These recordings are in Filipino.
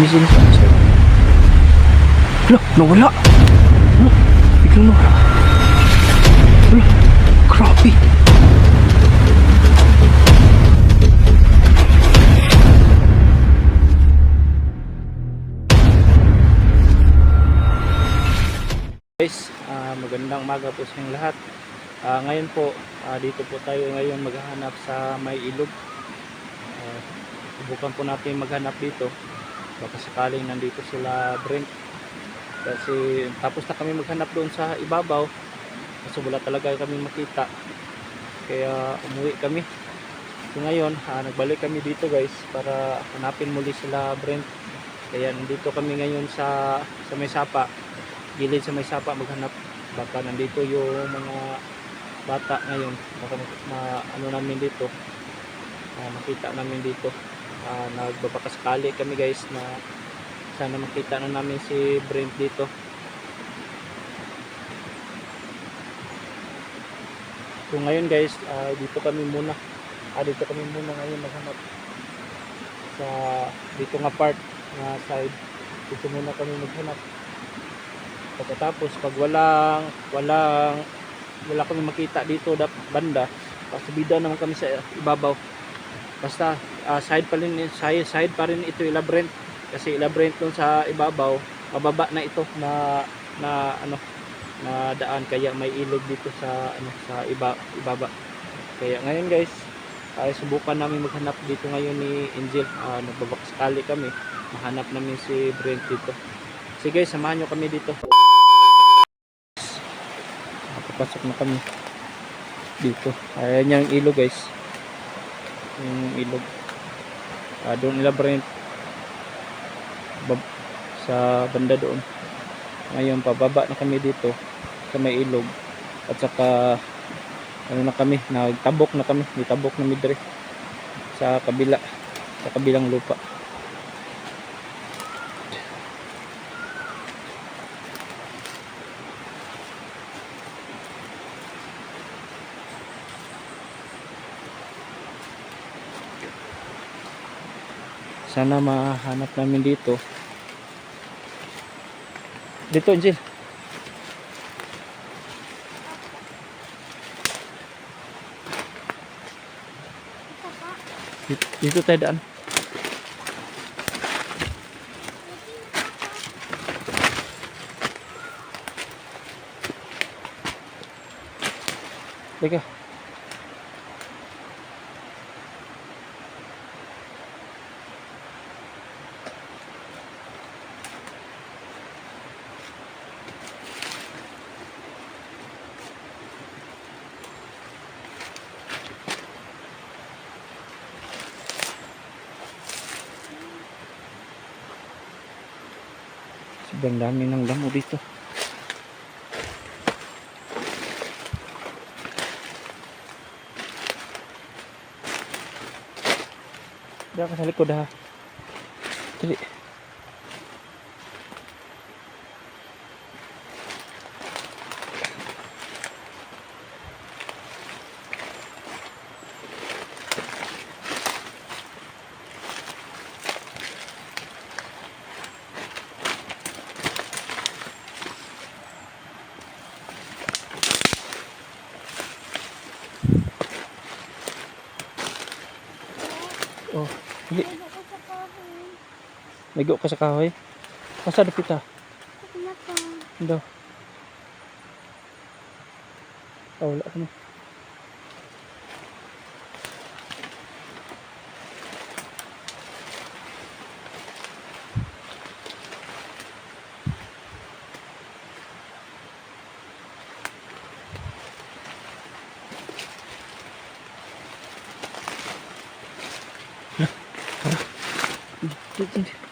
Missing sa sa. Hala, nawala. Hala, biglang nawala. Hala, grabe. Guys, ah, magandang umaga po sa inyong lahat. Ah, ngayon po, ah, dito po tayo ngayon maghahanap sa may ilog. Ah, subukan po natin maghanap dito. Baka sakaling nandito sila Brent. Kasi tapos na kami maghanap doon sa ibabaw. Kasi wala talaga kami makita. Kaya umuwi kami. So ngayon, ah, nagbalik kami dito guys para hanapin muli sila Brent. Kaya nandito kami ngayon sa sa may sapa gilid sa may sapa maghanap baka nandito yung mga bata ngayon baka ma, ano namin dito ah, makita namin dito uh, nagbabakasakali kami guys na sana makita na namin si Brent dito. So ngayon guys ah, dito kami muna. Ah, dito kami muna ngayon maghanap sa dito nga part na side. Dito muna kami maghanap. Pagkatapos pag walang walang wala kami makita dito dap banda pasubida naman kami sa ibabaw. Basta ah, side pa rin side, side pa rin ito labyrinth. Kasi labyrinth dun sa ibabaw mababa na ito na na ano na daan. Kaya may ilog dito sa ano sa iba ibaba. Kaya ngayon guys ay subukan namin maghanap dito ngayon ni Angel. Uh, nagbabakasakali kami. Mahanap namin si Brent dito. Sige samahan nyo kami dito. Nakapasok na kami dito. Ayan yung ilog guys. Yung ilog ah, doon nila Brent. Sa banda doon. Ngayon pababa na kami dito sa may ilog. At saka ano na kami nagtabok na kami. Nitabok na midre sa kabila sa kabilang lupa sana mahanap namin dito. Dito Angel dito, dito tayo daan. Teka. Sobrang dami ng damo dito. Diyan ka sa likod ha. Dali. Dali. Ligo ka sa kahoy. Asa dapit ha? Ando. Oh, wala ka na.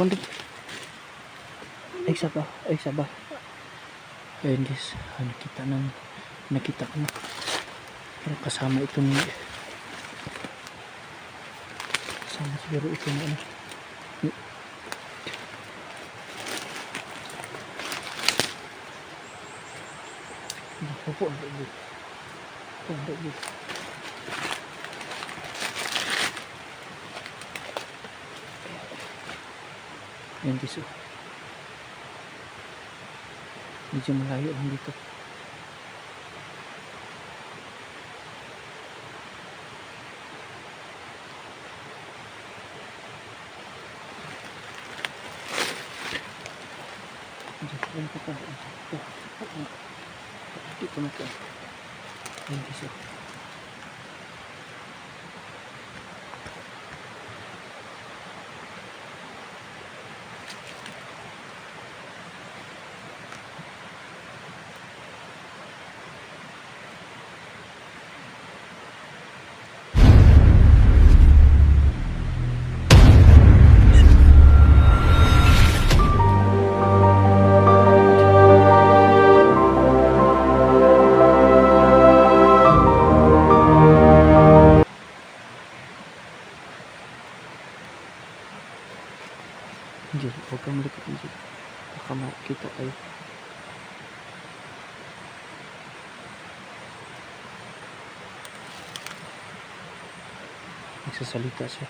Kundi. Ay, isa ba? Ay, isa? Ayun guys, ah, nakita nang nakita ko na. Pero kasama ito ni kasama siguro ito ni ano. ni- Naku po, ang daigid. Ang daigid. Yan guys oh. Medyo malayo lang dito. Dito lang ka. Dito na ka. Yan guys oh. Siya.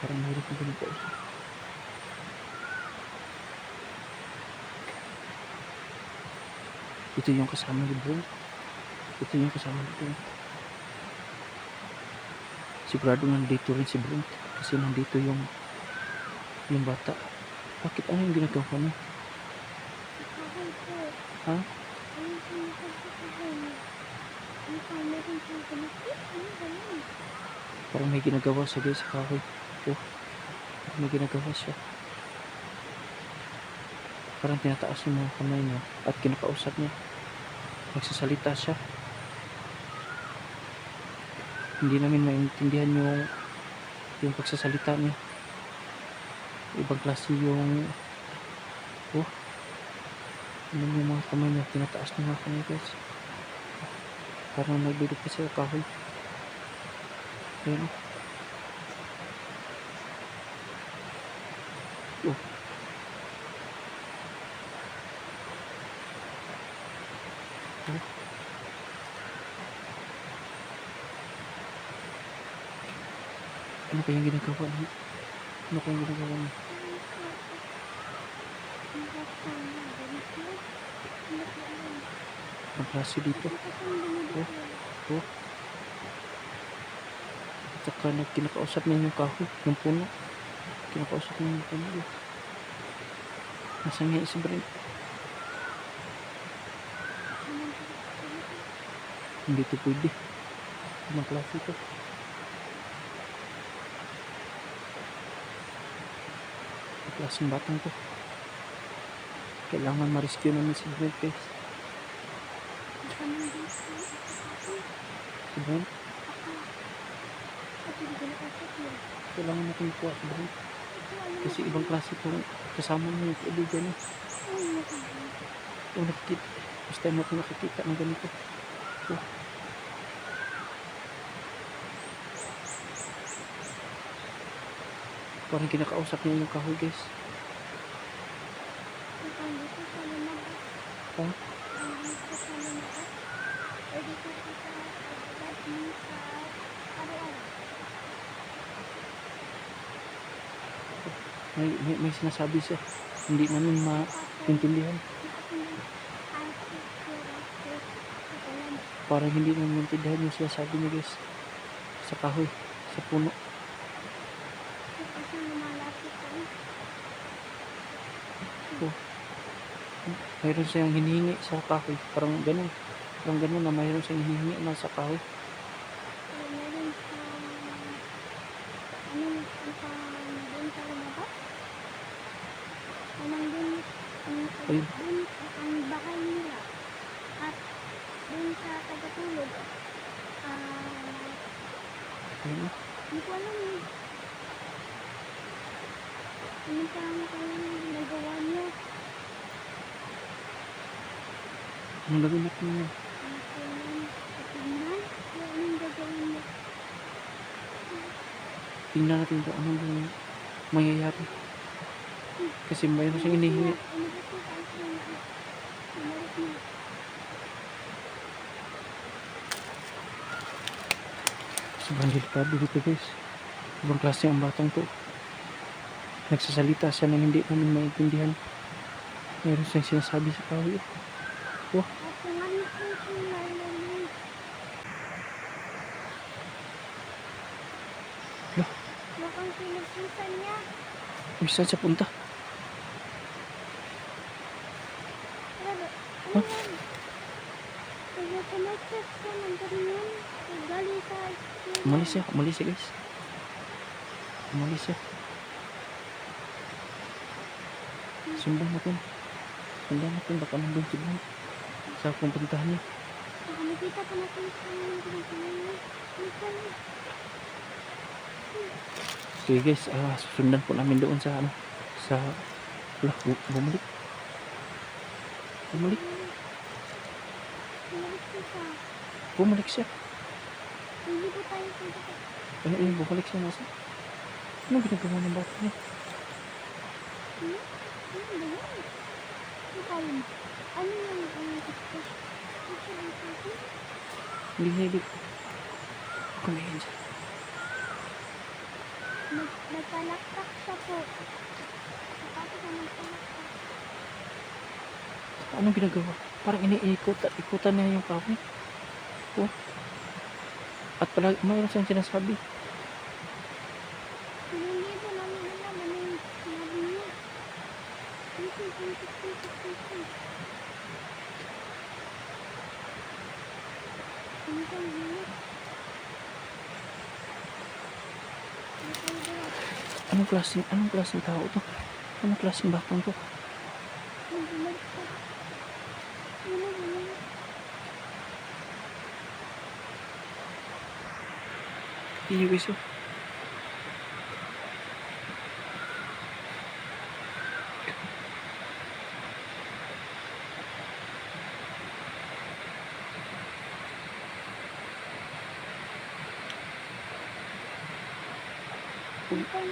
Parang mahirap na ganito. Ito yung kasama ni Bro. Ito yung kasama ni Bro. Sigurado nandito rin si Bro. Kasi nandito yung yung bata. Bakit ano yung ginagawa mo? Ha? ano po yung pagkakaroon? Ano pa, meron siyang pinakit? Ano ba yun? Parang may ginagawa siya guys sa kahoy. Oh, may ginagawa siya. Parang tinataas yung mga kamay niya at kinakausap niya. Nagsasalita siya. Hindi namin maintindihan yung yung pagsasalita niya. Ibang klase yung oh ano yung mga kamay niya tinataas ng mga kamay guys. Parang nagduduk pa siya sa kahoy. Ayan oh. Oh. Oh. Ano kayang ginagawa niya? Ano kayang ginagawa niya? Ang klase dito. Binibigyan? Oh. Saka nag kinakausap niya yung kahoy, yung puno. Kinakausap niya yung puno. Nasaan nga? Ano po? Hindi ito pwede. Ibang klase ito. Ang klaseng batang to. Kailangan ma-rescue namin si Brent guys. Si Brent, At hindi ko nakasap kailangan kuha si Brent. Ito, ano Kasi ibang klase itong kasama niya yung kaibigan mo kaya? O nakikita. First time ako nakikita ng ganito. Oh. Parang kinakausap niya yung kahoy guys. Ha? Ang dito sa lumabas. O dito sa pagbabat mo sa araw-araw. May, may, may sinasabi siya. Hindi namin maintindihan. Parang hindi namin maintindihan yung sinasabi niya guys. Sa kahoy. Sa puno. Mayroon siyang hinihingi sa kahoy. Parang ganun. Parang ganun na mayroon siyang hinihingi na sa kahoy. Tingnan natin kung ano yung mangyayari. Kasi mayroon siyang hinihingi. Ano ba ito? Ang kanyang Umalit na. Sobrang delikado dito guys. Ibang klase ang batang to. Nagsasalita siya nang hindi namin maintindihan. Meron siyang sinasabi sa kahoy. At kung ano po yung lalaman. Lah. Mukhang pinagpusan niya. Uy, saan siya punta? Pero, Huh? ano yan? Kaya tumatak siya ng ganyan. Galing sa eskwela. Umalis siya, umalis siya guys. Umalis siya. Sundan natin. Sundan natin, baka nandun si Blanc. Sa pupuntahan niya. Baka makita pa natin sa mga ginagawa niya. Halika na. Sige guys, ah, susundan po namin doon sa ano, sa, wala, bu- bumalik. Bumalik, Bumalik siya. Hindi po tayo punta. Ano yun, bumalik siya nasa. Anong ginagawa ng bata niya? Hmm? Ano yan? Ano? Ano yung sabi? Hindi niya ibig. Kumain siya. Nag, nagpalakpak siya po. Nakapit na nagpalakpak. Anong ginagawa? Parang iniikot, ikutan niya yung kahoy. Oh. At pala, mayroon siyang sinasabi. Hindi po namin alam ano yung sinabi niya. Dito, dito, dito, dito. Ano kang hilit? Ano kayo ba? Anong klaseng, anong klaseng tao to? Anong klaseng batang to? Ang bumalik pa. Ano, bumalik? Iyo guys, oh. Ano kayo?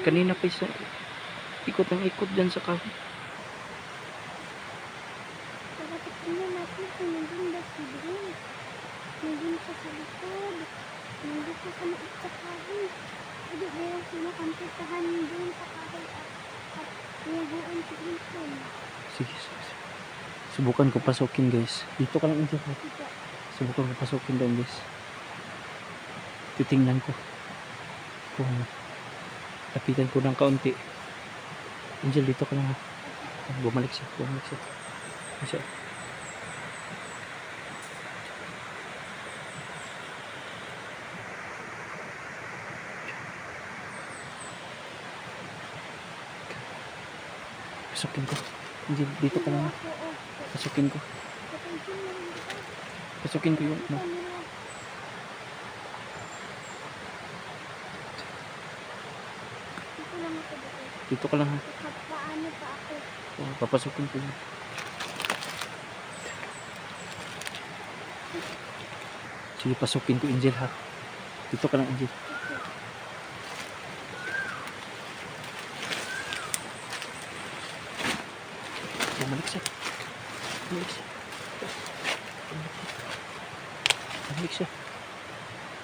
Kanina pa isa, ikot ang ikot dyan sa kahoy. Nandun siya sa likod. Nandun siya sa mait sa kahoy. Hindi meron sinukantasahan doon sa kahoy at, at niyaguan si Brinson. Sige, sige, sige. Subukan ko pasukin guys. Dito ka lang. Dito. Subukan ko pasukin doon guys. Titingnan ko. Kung lapitan ko ng kaunti. Angel, dito ka lang ha. Bumalik siya, bumalik siya. Siya. Pasukin ko. Angel, dito ka lang ha. Pasukin ko. Pasukin ko yung ano. Ito nila. Dito lang ako dito. Ka lang ha. Paano pa ako. Oh, papasukin ko yun. Sige, pasukin ko Angel ha. Dito ka lang Angel. Bumalik siya. Bumalik siya. Bumalik siya.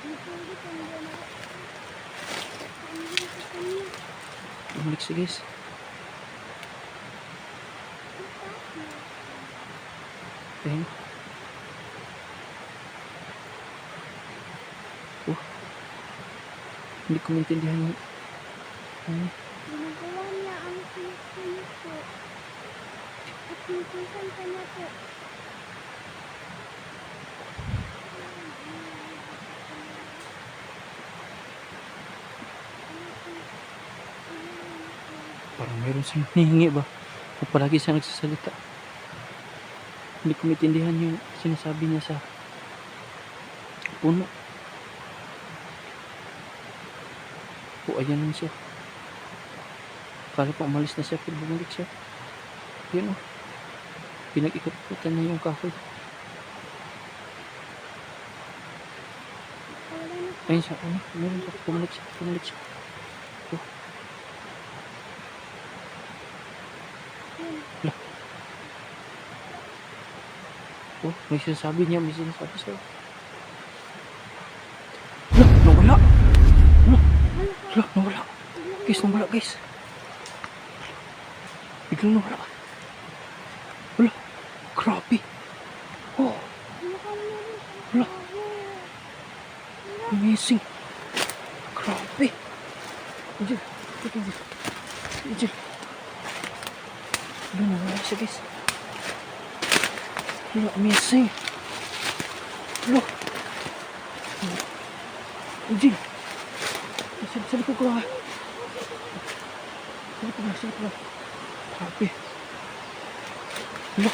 Dito, dito, dito na. Andun sa kanya. Bumalik siya guys. Ayun. Oh. Hindi ko maintindihan yung... Ano? Ginagawa niya ang sinusunod ko. At sinusunod ka niya po. Parang meron siyang hinihingi ba? O palagi siya nagsasalita. Hindi ko maintindihan yung sinasabi niya sa puno. O ayan na siya. Kala ko umalis na siya pero bumalik siya. Yan o. Pinag-ikot-ikotan niya yung kahoy. Na Ayun siya. Ano? Meron siya. Bumalik siya. Bumalik siya. Yun. Oh, may sinasabi niya. May sinasabi siya. Hala, nawala. Ano ka? Hala, nawala. Guys, nawala guys. Biglang nawala. Wala. Grabe. Lang, sa likod lang. Grabe. Wala.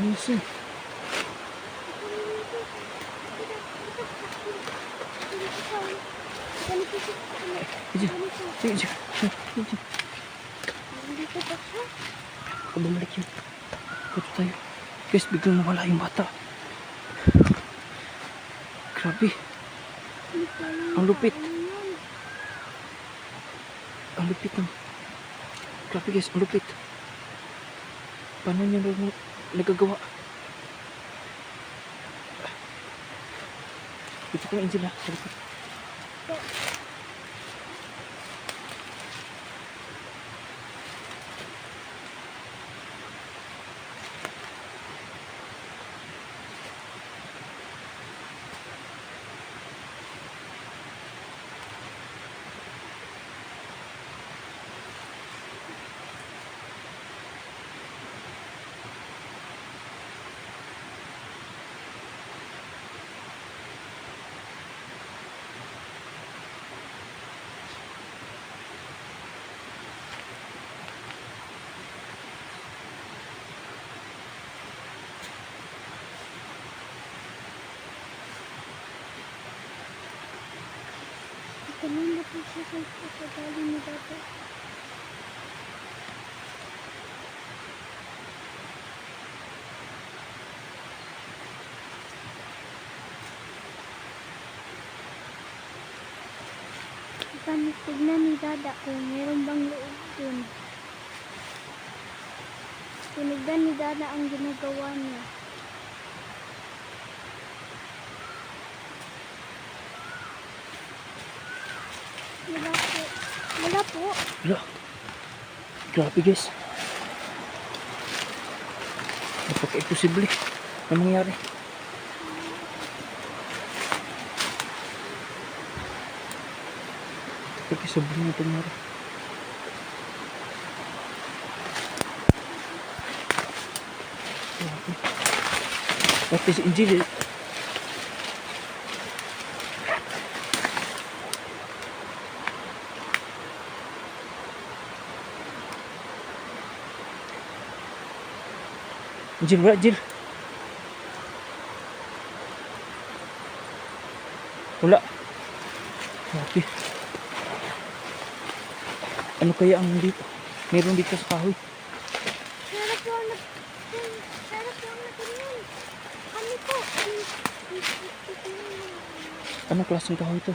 Amazing. Angel, sige, sige. Angel. Dito pa siya. Baka bumalik yun. Dito tayo. Guys, biglang nawala yung bata. Grabe. Ang lupit. Ang lupit ng... Grabe guys, ang lupit. Paano niya nag nagagawa? Dito ka Angel ha. Sa likod. Kanina po siya sa galing ni Dada. Kami tignan ni Dada kung meron bang loob dun. Tinignan ni Dada ang ginagawa niya. Wala po. Wala po. Wala. Grabe guys. Napaka-imposible na mangyari. Napaka-imposible na mangyari. Grabe. Pati si Angel Angel wala Angel. Wala. Grabe. Ano kaya ang dito? Meron dito sa kahoy. Anong klaseng kahoy ito?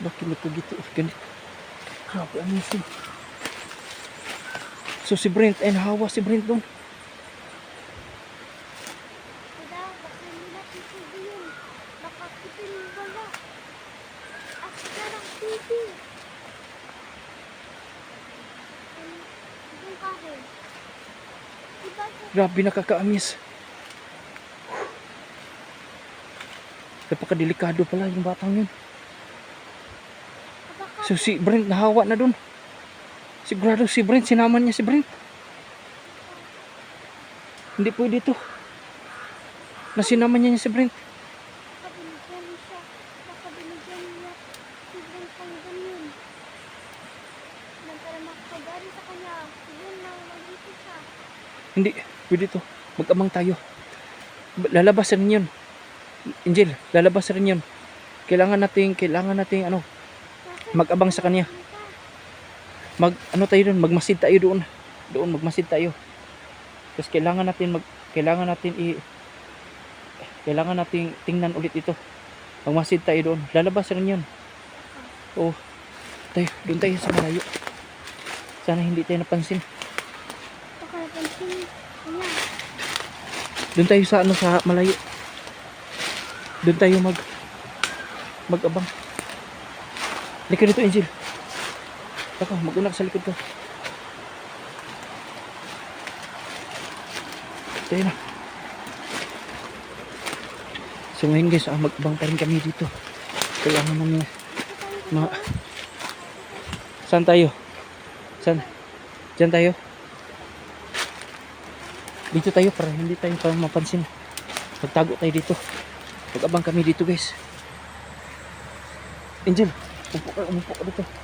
Bakit may kugito? Ganito. Grabe, amazing. So si Brent, ay nahawa si Brent doon. Grabe, nakakaamis. Napakadelikado pala yung batang yun. So si Brent nahawa na doon. Sigurado si Brent, sinaman niya si Brent. Hindi pwede to. Na sinaman niya niya si Brent. Hindi, pwede to. Mag-amang tayo. Ba- Lalabas rin yun. Angel, lalabas rin yun. Kailangan nating, kailangan nating ano, mag-abang sa kanya. Mag, ano tayo doon, magmasid tayo doon. Doon, magmasid tayo. Tapos kailangan natin, mag, kailangan natin i, kailangan nating tingnan ulit ito. Magmasid tayo doon. Lalabas rin yun. Oo. Tayo, doon tayo sa malayo. Sana hindi tayo napansin. Baka napansin. Doon tayo sa ano sa malayo. Doon tayo mag mag-abang. Halika dito, Angel. Ako, mag-una ka sa likod ko. Tayo na. So ngayon guys, ah, magbang pa rin kami dito. Kailangan namin ma... Saan tayo? Saan? Diyan tayo? Dito tayo para hindi tayo parang mapansin. Magtago tayo dito. Mag-abang kami dito guys. Angel, umupo ka, umupo ka dito.